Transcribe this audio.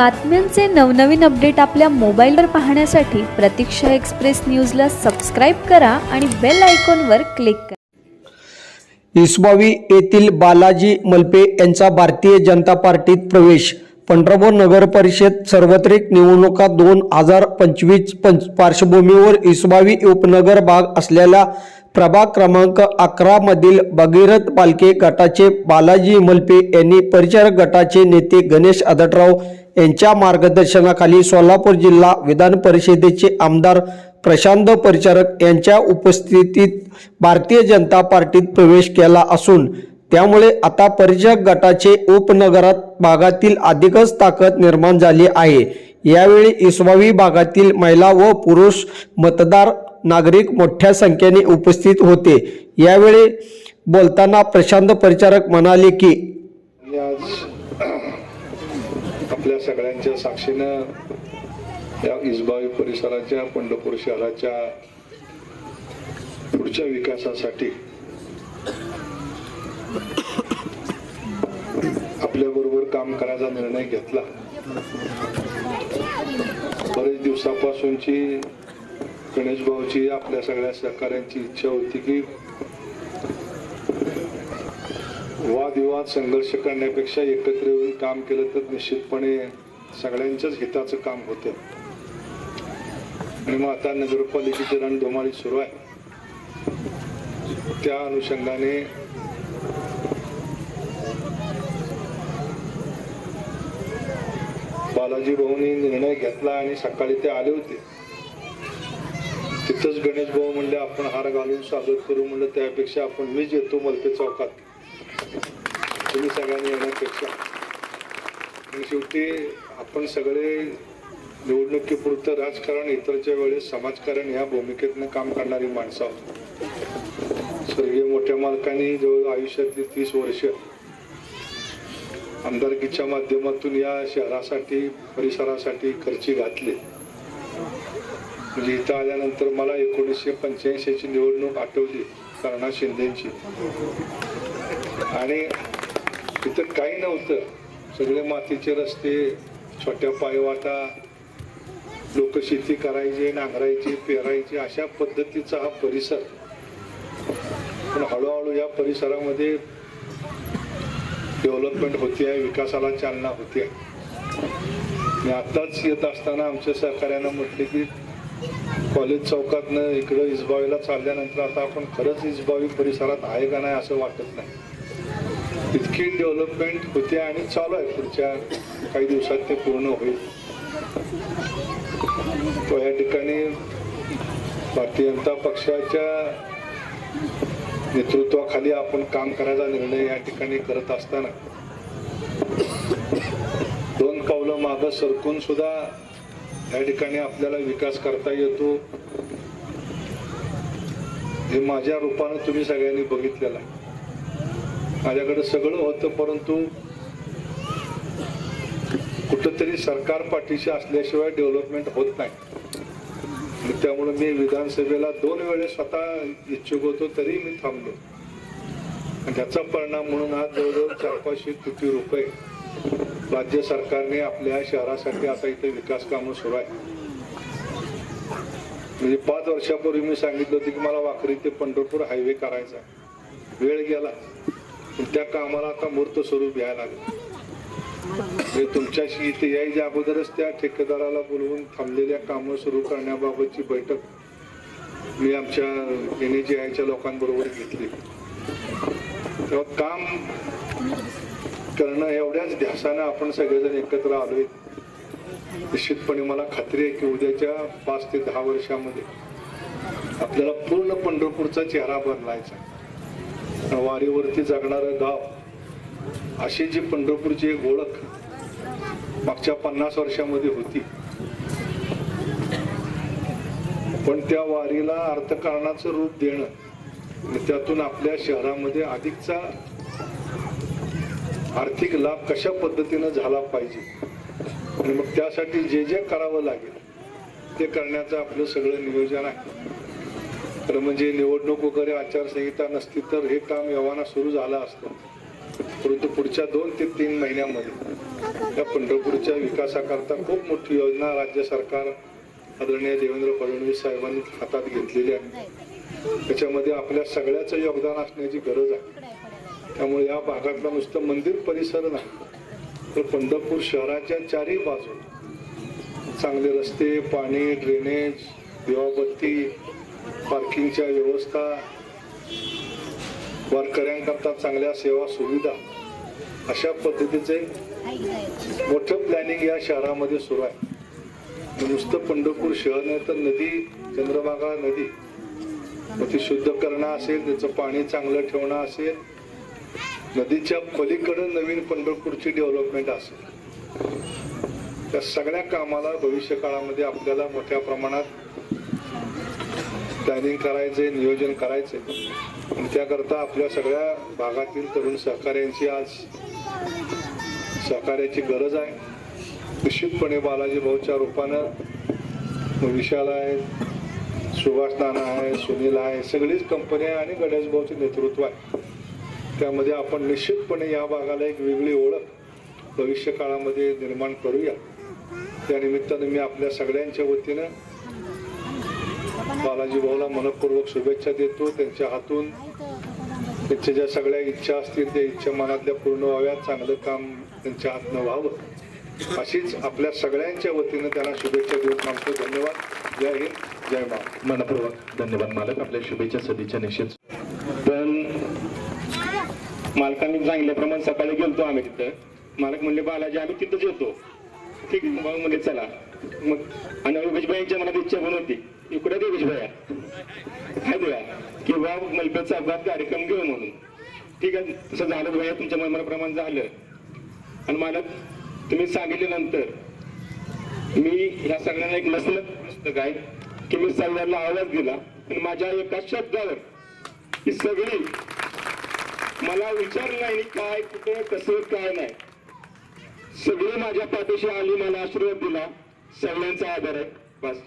बातम्यांचे नवनवीन अपडेट आपल्या मोबाईलवर पाहण्यासाठी प्रतीक्षा एक्सप्रेस न्यूजला सबस्क्राईब करा आणि बेल आयकॉनवर क्लिक करा. इसबावी येथील बालाजी मलपे यांचा भारतीय जनता पार्टीत प्रवेश. पंढरपूर नगर परिषद सार्वत्रिक निवडणुका दोन हजार पंचवीस पंच पार्श्वभूमीवर इसबावी उपनगर भाग असलेल्या प्रभाग क्रमांक अकरामधील भगीरथ पालके गटाचे बालाजी मलपे यांनी परिचारक गटाचे नेते गणेश आदटराव यांच्या मार्गदर्शनाखाली सोलापूर जिल्हा विधान परिषदेचे आमदार प्रशांत परिचारक यांच्या उपस्थितीत भारतीय जनता पार्टीत प्रवेश केला असून त्यामुळे आता परिचारक गटाचे उपनगरात भागातील अधिकच ताकद निर्माण झाली आहे. यावेळी इसवावी भागातील महिला व पुरुष मतदार नागरिक मोठ्या संख्येने उपस्थित होते. यावेळी बोलताना प्रशांत परिचारक म्हणाले की मी साक्षीनं या इसबाई परिसराच्या पंढरपूर शहराच्या पुढच्या विकासासाठी आपल्याबरोबर काम करायचा निर्णय घेतला. बरेच दिवसापासूनची गणेश भाऊची आपल्या सगळ्या सहकाऱ्यांची इच्छा होती की वादविवाद संघर्ष करण्यापेक्षा एकत्र येऊन काम केलं तर निश्चितपणे सगळ्यांच्याच हिताचं काम होतं आणि मग आता नगरपालिकेची रणधुमाळी सुरू आहे. त्या अनुषंगाने बालाजी भाऊनी निर्णय घेतला आणि सकाळी ते आले होते. तिथंच गणेश भाऊ म्हणले आपण हार घालून स्वागत करू म्हणलं त्यापेक्षा आपण मीच येतो मलपे चौकात. तुम्ही सगळ्यांनी येण्यापेक्षा. आणि शेवटी आपण सगळे निवडणुकीपुरतं राजकारण इतरच्या वेळेस समाजकारण ह्या भूमिकेतनं काम करणारी माणसं आहोत. स्वर्गीय मोठ्या मालकांनी जवळ आयुष्यातली तीस वर्ष आमदारकीच्या माध्यमातून या शहरासाठी परिसरासाठी खर्ची घातली. म्हणजे इथं आल्यानंतर मला एकोणीसशे पंच्याऐंशीची निवडणूक आठवली कर्णा शिंदेची. आणि तिथं काही नव्हतं. सगळे मातीचे रस्ते छोट्या पायवाटा लोक शेती करायचे नांगरायची पेरायची अशा पद्धतीचा हा परिसर. पण हळूहळू या परिसरामध्ये डेव्हलपमेंट होती आहे विकासाला चालना होती आहे. आणि आताच येत असताना आमच्या सहकार्यानं म्हटले की कॉलेज चौकातनं इकडं इजबावीला चालल्यानंतर आता आपण खरंच इजबावी परिसरात आहे का नाही असं वाटत नाही. इतकी डेव्हलपमेंट होते आणि चालू आहे पुढच्या काही दिवसात ते पूर्ण होईल. तो या ठिकाणी भारतीय जनता पक्षाच्या नेतृत्वाखाली आपण काम करायचा निर्णय या ठिकाणी करत असताना दोन पावलं मागं सरकून सुद्धा या ठिकाणी आपल्याला विकास करता येतो. हे माझ्या रूपानं तुम्ही सगळ्यांनी बघितलेलं आहे. माझ्याकडे सगळं होतं परंतु कुठंतरी सरकार पाठीशी असल्याशिवाय डेव्हलपमेंट होत नाही. त्यामुळे मी विधानसभेला दोन वेळेस स्वतः इच्छुक होतो तरी मी थांबलो. आणि त्याचा परिणाम म्हणून आज जवळजवळ चार पाचशे कोटी रुपये राज्य सरकारने आपल्या शहरासाठी आता इथे विकास कामं सुरू आहे म्हणजे पाच वर्षापूर्वी मी सांगितलं होतं की मला वाकरी ते पंढरपूर हायवे करायचा वेळ गेला. त्या कामाला आता मूर्त स्वरूप यायला लागलं. म्हणजे तुमच्याशी इथे यायच्या अगोदरच त्या ठेकेदाराला बोलवून थांबलेल्या कामं सुरू करण्याबाबतची बैठक मी आमच्या एनएजी आयच्या लोकांबरोबर घेतली. तेव्हा काम करणं एवढ्याच ध्यासानं आपण सगळेजण एकत्र आलोय. निश्चितपणे मला खात्री आहे की उद्याच्या पाच ते दहा वर्षामध्ये आपल्याला पूर्ण पंढरपूरचा चेहरा बनलायचा वारीवरती जगणारं गाव अशी जी पंढरपूरची एक ओळख मागच्या पन्नास वर्षामध्ये होती. पण त्या वारीला अर्थकारणाचं रूप देणं आणि त्यातून आपल्या शहरामध्ये अधिकचा आर्थिक लाभ कशा पद्धतीनं झाला पाहिजे? आणि मग त्यासाठी जे जे करावं लागेल ते करण्याचं आपलं सगळं नियोजन आहे. तर म्हणजे निवडणूक वगैरे आचारसंहिता नसती तर हे काम यवाना सुरू झालं असतं. परंतु पुढच्या दोन ते तीन महिन्यामध्ये या पंढरपूरच्या विकासाकरता खूप मोठी योजना राज्य सरकार आदरणीय देवेंद्र फडणवीस साहेबांनी हातात घेतलेली आहे. त्याच्यामध्ये आपल्या सगळ्याचं योगदान असण्याची गरज आहे. त्यामुळे या भागातलं नुसतं मंदिर परिसर नाही तर पंढरपूर शहराच्या चारही बाजू चांगले रस्ते पाणी ड्रेनेज दिवाबत्ती पार्किंगच्या व्यवस्था वारकऱ्यांकरता चांगल्या सेवा सुविधा अशा पद्धतीचे मोठं प्लॅनिंग या शहरामध्ये सुरू आहे. नुसतं पंढरपूर शहर नाही तर नदी चंद्रभागा नदी. मग ती शुद्ध करणं असेल त्याचं पाणी चांगलं ठेवणं असेल नदीच्या पलीकडे नवीन पंढरपूरची डेव्हलपमेंट असेल. त्या सगळ्या कामाला भविष्य काळामध्ये आपल्याला मोठ्या प्रमाणात प्लॅनिंग करायचे नियोजन करायचे. त्याकरता आपल्या सगळ्या भागातील तरुण सहकार्यांची आज सहकार्याची गरज आहे. निश्चितपणे बालाजी भाऊच्या रूपानं विशाल आहे सुभाष नाना आहे सुनील आहे सगळीच कंपनी आहे आणि गणेश भाऊचे नेतृत्व आहे. त्यामध्ये आपण निश्चितपणे या भागाला एक वेगळी ओळख भविष्य काळामध्ये निर्माण करूया. त्या निमित्तानं मी आपल्या सगळ्यांच्या वतीनं बालाजी भाऊला मनपूर्वक शुभेच्छा देतो. त्यांच्या हातून त्यांच्या ज्या सगळ्या इच्छा असतील त्या इच्छा मनातल्या पूर्ण व्हाव्यात. चांगलं काम त्यांच्या हातनं व्हावं. अशीच आपल्या सगळ्यांच्या वतीनं त्यांना शुभेच्छा देऊन थांबतो धन्यवाद. जय हिंद. जय मा मनपूर्वक धन्यवाद मालक. आपल्या शुभेच्छा सदिच्छा निश्चित पण मालकांनी सांगितल्याप्रमाणे सकाळी गेलतो आम्ही तिथं. मालक म्हणले बालाजी आम्ही तिथंच येतो ठीक आहे मग म्हणजे चला. मग आणि योगेशबाईंच्या मनात इच्छा पण होती. इकडे दे भाया काय देऊया किंवा मलपेचा अपघात कार्यक्रम घेऊ म्हणून. ठीक आहे तसं झालं भया तुमच्या मनाप्रमाणे झालं. आणि मला तुम्ही सांगितल्यानंतर मी ह्या सगळ्यांना एक नसलं पुस्तक आहे की मी सगळ्यांना आवाज दिला. आणि माझ्या एका शब्दावर ही सगळी मला विचार नाही काय कुठे कसं काय नाही. सगळी माझ्या पाठीशी आली मला आशीर्वाद दिला. सगळ्यांचा आदर आहे. बस.